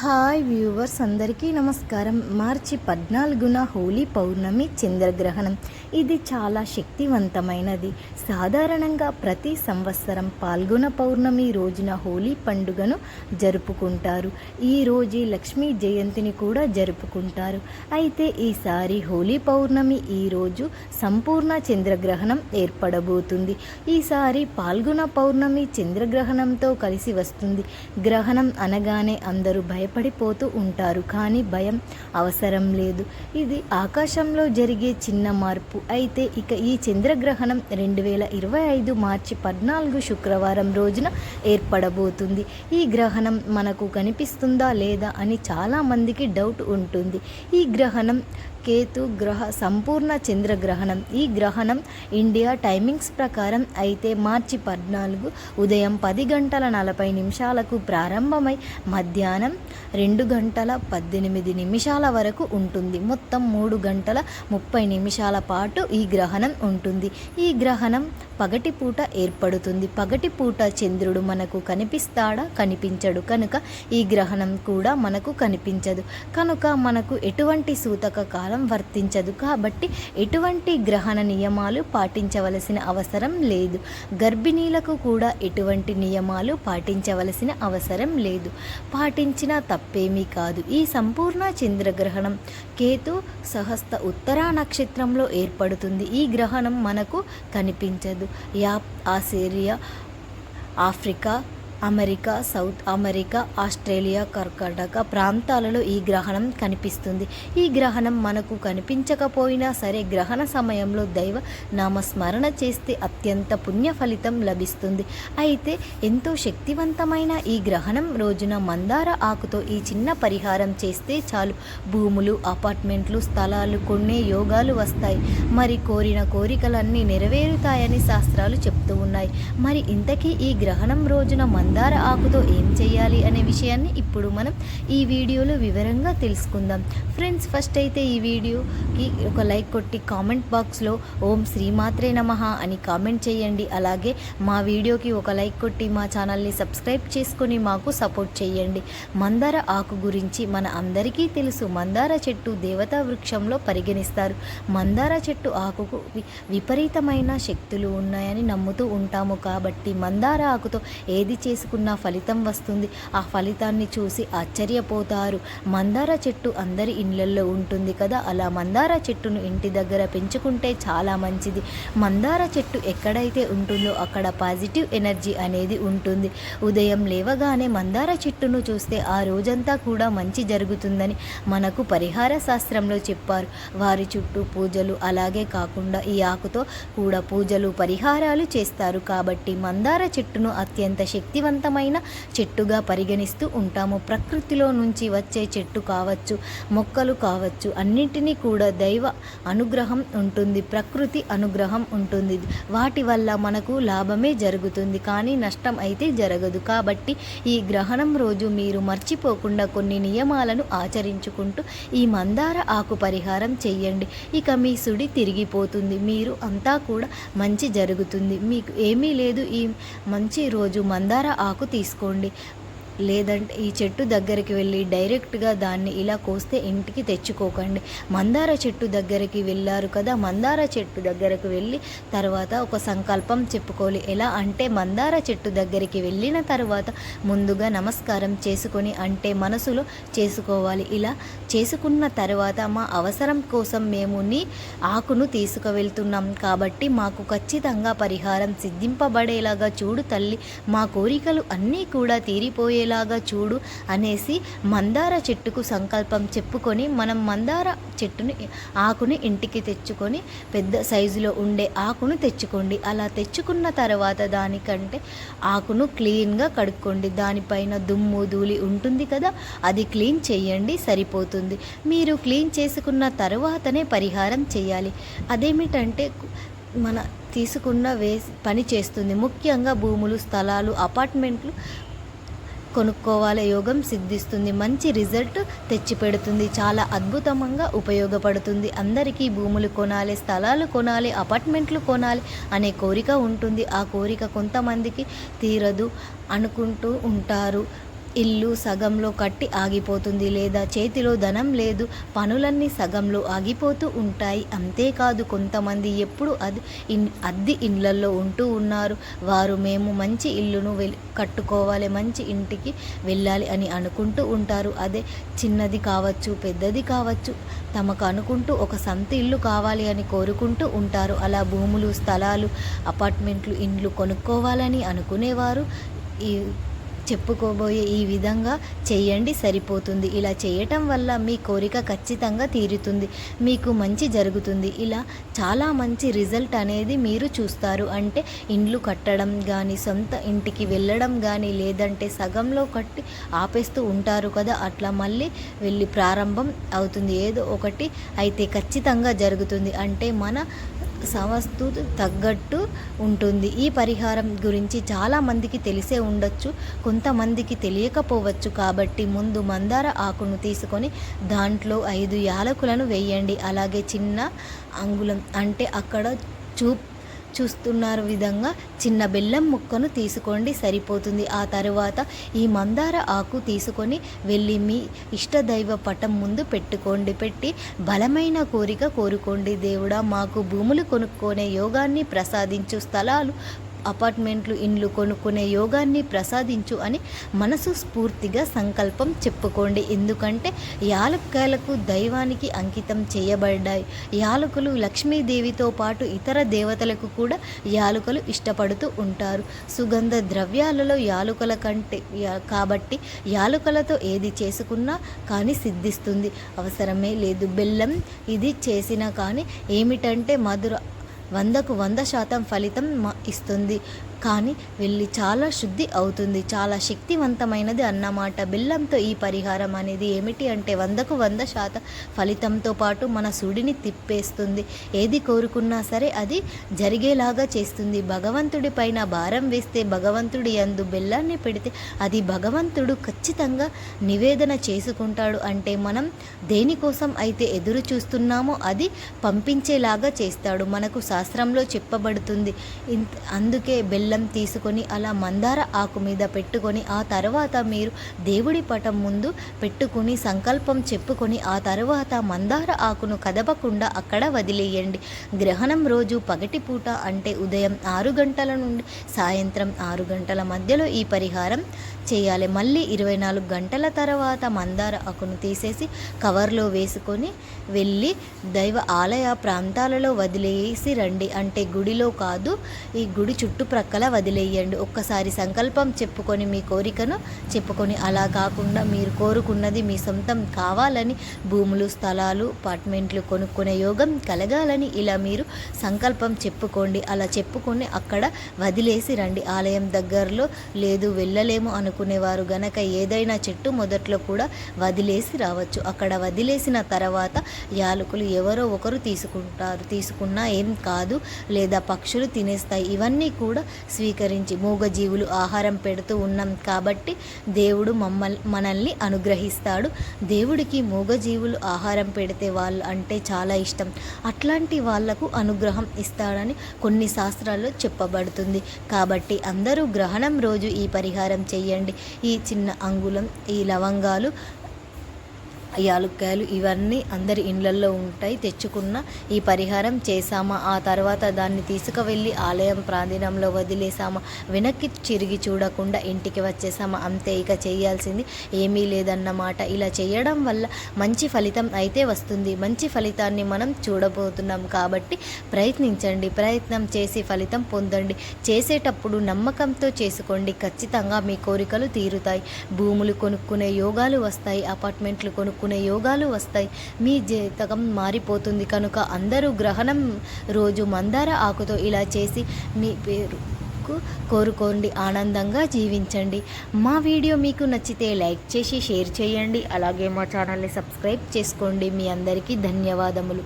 Hi viewers అందరికీ నమస్కారం. మార్చి పద్నాలుగున హోలీ పౌర్ణమి చంద్రగ్రహణం. ఇది చాలా శక్తివంతమైనది. సాధారణంగా ప్రతి సంవత్సరం పాల్గొన పౌర్ణమి రోజున హోలీ పండుగను జరుపుకుంటారు. ఈ రోజు లక్ష్మీ జయంతిని కూడా జరుపుకుంటారు. అయితే ఈసారి హోలీ పౌర్ణమి ఈ రోజు సంపూర్ణ చంద్రగ్రహణం ఏర్పడబోతుంది. ఈసారి పాల్గొన పౌర్ణమి చంద్రగ్రహణంతో కలిసి వస్తుంది. గ్రహణం అనగానే అందరూ భయపడిపోతూ ఉంటారు కానీ భయం అవసరం లేదు. ఇది ఆకాశంలో జరిగే చిన్న మార్పు. అయితే ఇక ఈ చంద్రగ్రహణం రెండు వేల ఇరవై ఐదు మార్చి పద్నాలుగు శుక్రవారం రోజున ఏర్పడబోతుంది. ఈ గ్రహణం మనకు కనిపిస్తుందా లేదా అని చాలామందికి డౌట్ ఉంటుంది. ఈ గ్రహణం కేతు గ్రహ సంపూర్ణ చంద్రగ్రహణం. ఈ గ్రహణం ఇండియా టైమింగ్స్ ప్రకారం అయితే మార్చి పద్నాలుగు ఉదయం పది గంటల నలభై నిమిషాలకు ప్రారంభమై మధ్యాహ్నం రెండు గంటల పద్దెనిమిది నిమిషాల వరకు ఉంటుంది. మొత్తం మూడు గంటల ముప్పై నిమిషాల పాటు ఈ గ్రహణం ఉంటుంది. ఈ గ్రహణం పగటిపూట ఏర్పడుతుంది. పగటిపూట చంద్రుడు మనకు కనిపిస్తాడా? కనిపించడు. కనుక ఈ గ్రహణం కూడా మనకు కనిపించదు. కనుక మనకు ఎటువంటి సూతక కాలం వర్తించదు. కాబట్టి ఎటువంటి గ్రహణ నియమాలు పాటించవలసిన అవసరం లేదు. గర్భిణీలకు కూడా ఎటువంటి నియమాలు పాటించవలసిన అవసరం లేదు. పాటించిన తప్పేమీ కాదు. ఈ సంపూర్ణ చంద్రగ్రహణం కేతు సహస్త ఉత్తరా నక్షత్రంలో ఏర్పడుతుంది. ఈ గ్రహణం మనకు కనిపించదు. యాప్ ఆసేరియా Africa America South America Australia కర్కాటక ప్రాంతాలలో ఈ గ్రహణం కనిపిస్తుంది. ఈ గ్రహణం మనకు కనిపించకపోయినా సరే గ్రహణ సమయంలో దైవ నామస్మరణ చేస్తే అత్యంత పుణ్య ఫలితం లభిస్తుంది. అయితే ఎంతో శక్తివంతమైన ఈ గ్రహణం రోజున మందార ఆకుతో ఈ చిన్న పరిహారం చేస్తే చాలు. భూములు అపార్ట్మెంట్లు స్థలాలు కొన్నే యోగాలు వస్తాయి. మరి కోరిన కోరికలన్నీ నెరవేరుతాయని శాస్త్రాలు చెప్తూ ఉన్నాయి. మరి ఇంతకీ ఈ గ్రహణం రోజున మందార ఆకుతో ఏం చేయాలి అనే విషయాన్ని ఇప్పుడు మనం ఈ వీడియోలో వివరంగా తెలుసుకుందాం. ఫ్రెండ్స్ ఫస్ట్ అయితే ఈ వీడియోకి ఒక లైక్ కొట్టి కామెంట్ బాక్స్లో ఓం శ్రీమాత్రే నమః అని కామెంట్ చేయండి. అలాగే మా వీడియోకి ఒక లైక్ కొట్టి మా ఛానల్ని సబ్స్క్రైబ్ చేసుకొని మాకు సపోర్ట్ చేయండి. మందార ఆకు గురించి మన అందరికీ తెలుసు. మందార చెట్టు దేవతా వృక్షంలో పరిగణిస్తారు. మందార చెట్టు ఆకుకు వి- విపరీతమైన శక్తులు ఉన్నాయని నమ్ముతూ ఉంటాము. కాబట్టి మందార ఆకుతో ఏది చేసి తీసుకున్న ఫలితం వస్తుంది. ఆ ఫలితాన్ని చూసి ఆశ్చర్యపోతారు. మందార చెట్టు అందరి ఇళ్ళల్లో ఉంటుంది కదా. అలా మందార చెట్టును ఇంటి దగ్గర పెంచుకుంటే చాలా మంచిది. మందార చెట్టు ఎక్కడైతే ఉంటుందో అక్కడ పాజిటివ్ ఎనర్జీ అనేది ఉంటుంది. ఉదయం లేవగానే మందార చెట్టును చూస్తే ఆ రోజంతా కూడా మంచి జరుగుతుందని మనకు పరిహార శాస్త్రంలో చెప్పారు. వారి చుట్టూ పూజలు అలాగే కాకుండా ఈ ఆకుతో కూడా పూజలు పరిహారాలు చేస్తారు. కాబట్టి మందార చెట్టును అత్యంత శక్తివంతమైన చెట్టుగా పరిగణిస్తూ ఉంటాము. ప్రకృతిలో నుంచి వచ్చే చెట్టు కావచ్చు మొక్కలు కావచ్చు అన్నింటినీ కూడా దైవ అనుగ్రహం ఉంటుంది. ప్రకృతి అనుగ్రహం ఉంటుంది. వాటి వల్ల మనకు లాభమే జరుగుతుంది. కానీ నష్టం అయితే జరగదు. కాబట్టి ఈ గ్రహణం రోజు మీరు మర్చిపోకుండా కొన్ని నియమాలను ఆచరించుకుంటూ ఈ మందార ఆకు పరిహారం చెయ్యండి. ఇక మీ సుడి తిరిగిపోతుంది. మీరు అంతా కూడా మంచి జరుగుతుంది. మీకు ఏమీ లేదు. ఈ మంచి రోజు మందార ఆకు తీసుకోండి. లేదంటే ఈ చెట్టు దగ్గరికి వెళ్ళి డైరెక్ట్గా దాన్ని ఇలా కోస్తే ఇంటికి తెచ్చుకోకండి. మందార చెట్టు దగ్గరికి వెళ్ళారు కదా మందార చెట్టు దగ్గరకు వెళ్ళి తర్వాత ఒక సంకల్పం చెప్పుకోవాలి. ఎలా అంటే మందార చెట్టు దగ్గరికి వెళ్ళిన తర్వాత ముందుగా నమస్కారం చేసుకొని అంటే మనసులో చేసుకోవాలి. ఇలా చేసుకున్న తర్వాత మా అవసరం కోసం మేము నీ ఆకును తీసుకువెళ్తున్నాం కాబట్టి మాకు ఖచ్చితంగా పరిహారం సిద్ధింపబడేలాగా చూడు తల్లి. మా కోరికలు అన్నీ కూడా తీరిపోయే తీరిపోయేలాగా చూడు అనేసి మందార చెట్టుకు సంకల్పం చెప్పుకొని మనం మందార చెట్టుని ఆకుని ఇంటికి తెచ్చుకొని పెద్ద సైజులో ఉండే ఆకును తెచ్చుకోండి. అలా తెచ్చుకున్న తర్వాత దానికంటే ఆకును క్లీన్గా కడుక్కోండి. దానిపైన దుమ్ము ధూళి ఉంటుంది కదా అది క్లీన్ చేయండి సరిపోతుంది. మీరు క్లీన్ చేసుకున్న తర్వాతనే పరిహారం చేయాలి. అదేమిటంటే మన తీసుకున్న వే పని చేస్తుంది. ముఖ్యంగా భూములు స్థలాలు అపార్ట్మెంట్లు కొనుక్కోవాలి యోగం సిద్ధిస్తుంది. మంచి రిజల్ట్ తెచ్చిపెడుతుంది. చాలా అద్భుతంగా ఉపయోగపడుతుంది. అందరికీ భూములు కొనాలి స్థలాలు కొనాలి అపార్ట్మెంట్లు కొనాలి అనే కోరిక ఉంటుంది. ఆ కోరిక కొంతమందికి తీరదు అనుకుంటూ ఉంటారు. ఇల్లు సగంలో కట్టి ఆగిపోతుంది లేదా చేతిలో ధనం లేదు పనులన్నీ సగంలో ఆగిపోతూ ఉంటాయి. అంతేకాదు కొంతమంది ఎప్పుడు అది ఇన్ అద్దె ఇండ్లల్లో ఉంటూ ఉన్నారు. వారు మేము మంచి ఇల్లును వె కట్టుకోవాలి మంచి ఇంటికి వెళ్ళాలి అని అనుకుంటూ ఉంటారు. అదే చిన్నది కావచ్చు పెద్దది కావచ్చు తమకు అనుకుంటూ ఒక సంత ఇల్లు కావాలి అని కోరుకుంటూ ఉంటారు. అలా భూములు స్థలాలు అపార్ట్మెంట్లు ఇండ్లు కొనుక్కోవాలని అనుకునేవారు. ఈ చెప్పుకోబోయే ఈ విధంగా చేయండి సరిపోతుంది. ఇలా చేయటం వల్ల మీ కోరిక ఖచ్చితంగా తీరుతుంది. మీకు మంచి జరుగుతుంది. ఇలా చాలా మంచి రిజల్ట్ అనేది మీరు చూస్తారు. అంటే ఇండ్లు కట్టడం కానీ సొంత ఇంటికి వెళ్ళడం కానీ లేదంటే సగంలో కట్టి ఆపేస్తూ ఉంటారు కదా అట్లా మళ్ళీ వెళ్ళి ప్రారంభం అవుతుంది. ఏదో ఒకటి అయితే ఖచ్చితంగా జరుగుతుంది. అంటే మన సమస్తు తగ్గట్టు ఉంటుంది. ఈ పరిహారం గురించి చాలామందికి తెలిసే ఉండొచ్చు కొంతమందికి తెలియకపోవచ్చు. కాబట్టి ముందు మందార ఆకును తీసుకొని దాంట్లో ఐదు యాలకులను వేయండి. అలాగే చిన్న అంగుళం అంటే అక్కడ చూ చూస్తున్నారు విధంగా చిన్న బెల్లం ముక్కను తీసుకోండి సరిపోతుంది. ఆ తరువాత ఈ మందార ఆకు తీసుకొని వెళ్ళి మీ ఇష్టదైవ పటం ముందు పెట్టుకోండి. పెట్టి బలమైన కోరిక కోరుకోండి దేవుడా. మాకు భూములు కొనుక్కొనే యోగాన్ని ప్రసాదించు స్థలాలు అపార్ట్మెంట్లు ఇండ్లు కొనుక్కునే యోగాన్ని ప్రసాదించు అని మనసు స్ఫూర్తిగా సంకల్పం చెప్పుకోండి. ఎందుకంటే యాలక్కాయలకు దైవానికి అంకితం చేయబడ్డాయి. యాలకులు లక్ష్మీదేవితో పాటు ఇతర దేవతలకు కూడా యాలుకలు ఇష్టపడుతూ ఉంటారు. సుగంధ ద్రవ్యాలలో యాలుకల కంటే కాబట్టి యాలుకలతో ఏది చేసుకున్నా కానీ సిద్ధిస్తుంది. అవసరమే లేదు. బెల్లం ఇది చేసినా కానీ ఏమిటంటే మధుర వందకు వంద శాతం ఫలితం ఇస్తుంది. కానీ వెళ్ళి చాలా శుద్ధి అవుతుంది చాలా శక్తివంతమైనది అన్నమాట. బెల్లంతో ఈ పరిహారం అనేది ఏమిటి అంటే వందకు వంద శాతం ఫలితంతో పాటు మన సుడిని తిప్పేస్తుంది. ఏది కోరుకున్నా సరే అది జరిగేలాగా చేస్తుంది. భగవంతుడి పైన భారం వేస్తే భగవంతుడి అందు బెల్లాన్ని పెడితే అది భగవంతుడు ఖచ్చితంగా నివేదన చేసుకుంటాడు. అంటే మనం దేనికోసం అయితే ఎదురు చూస్తున్నామో అది పంపించేలాగా చేస్తాడు. మనకు శాస్త్రంలో చెప్పబడుతుంది. ఇంత అందుకే బెల్లం తీసుకొని అలా మందార ఆకు మీద పెట్టుకొని ఆ తర్వాత మీరు దేవుడి పటం ముందు పెట్టుకుని సంకల్పం చెప్పుకొని ఆ తర్వాత మందార ఆకును కదపకుండా అక్కడ వదిలేయండి. గ్రహణం రోజు పగటిపూట అంటే ఉదయం ఆరు గంటల నుండి సాయంత్రం ఆరు గంటల మధ్యలో ఈ పరిహారం చేయాలి. మళ్ళీ ఇరవై నాలుగు గంటల తర్వాత మందార ఆకును తీసేసి కవర్లో వేసుకొని వెళ్ళి దైవ ఆలయ ప్రాంతాలలో వదిలేసి రండి. అంటే గుడిలో కాదు ఈ గుడి చుట్టుప్రక్కల వదిలేయండి. ఒక్కసారి సంకల్పం చెప్పుకొని మీ కోరికను చెప్పుకొని అలా కాకుండా మీరు కోరుకున్నది మీ సొంతం కావాలని భూములు స్థలాలు అపార్ట్మెంట్లు కొనుక్కునే యోగం కలగాలని ఇలా మీరు సంకల్పం చెప్పుకోండి. అలా చెప్పుకొని అక్కడ వదిలేసి రండి. ఆలయం దగ్గరలో లేదు వెళ్ళలేము అనుకునేవారు గనక ఏదైనా చెట్టు మొదట్లో కూడా వదిలేసి రావచ్చు. అక్కడ వదిలేసిన తర్వాత యాలకులు ఎవరో ఒకరు తీసుకుంటారు. తీసుకున్నా ఏం కాదు. లేదా పక్షులు తినేస్తాయి. ఇవన్నీ కూడా స్వీకరించి మూగజీవులు ఆహారం పెడుతూ ఉన్నాం కాబట్టి దేవుడు మమ్మల్ని మనల్ని అనుగ్రహిస్తాడు. దేవుడికి మూగజీవులు ఆహారం పెడితే వాళ్ళు అంటే చాలా ఇష్టం. అట్లాంటి వాళ్ళకు అనుగ్రహం ఇస్తాడని కొన్ని శాస్త్రాల్లో చెప్పబడుతుంది. కాబట్టి అందరూ గ్రహణం రోజు ఈ పరిహారం చేయండి. ఈ చిన్న అంగుళం ఈ లవంగాలు యాలుక్కాయలు ఇవన్నీ అందరి ఇండ్లల్లో ఉంటాయి. తెచ్చుకున్న ఈ పరిహారం చేసామా ఆ తర్వాత దాన్ని తీసుకువెళ్ళి ఆలయం ప్రాంగణంలో వదిలేసామా వెనక్కి చిరిగి చూడకుండా ఇంటికి వచ్చేసామా అంతే ఇక చేయాల్సింది ఏమీ లేదన్నమాట ఇలా చేయడం వల్ల మంచి ఫలితం అయితే వస్తుంది. మంచి ఫలితాన్ని మనం చూడబోతున్నాం కాబట్టి ప్రయత్నించండి. ప్రయత్నం చేసి ఫలితం పొందండి. చేసేటప్పుడు నమ్మకంతో చేసుకోండి. ఖచ్చితంగా మీ కోరికలు తీరుతాయి. భూములు కొనుక్కునే యోగాలు వస్తాయి. అపార్ట్మెంట్లు కొనుక్కునే యోగాలు వస్తాయి. మీ జీతకం మారిపోతుంది. కనుక అందరూ గ్రహణం రోజు మందార ఆకుతో ఇలా చేసి మీ పేరు కోరుకోండి. ఆనందంగా జీవించండి. మా వీడియో మీకు నచ్చితే లైక్ చేసి షేర్ చేయండి. అలాగే మా ఛానల్ని సబ్స్క్రైబ్ చేసుకోండి. మీ అందరికీ ధన్యవాదములు.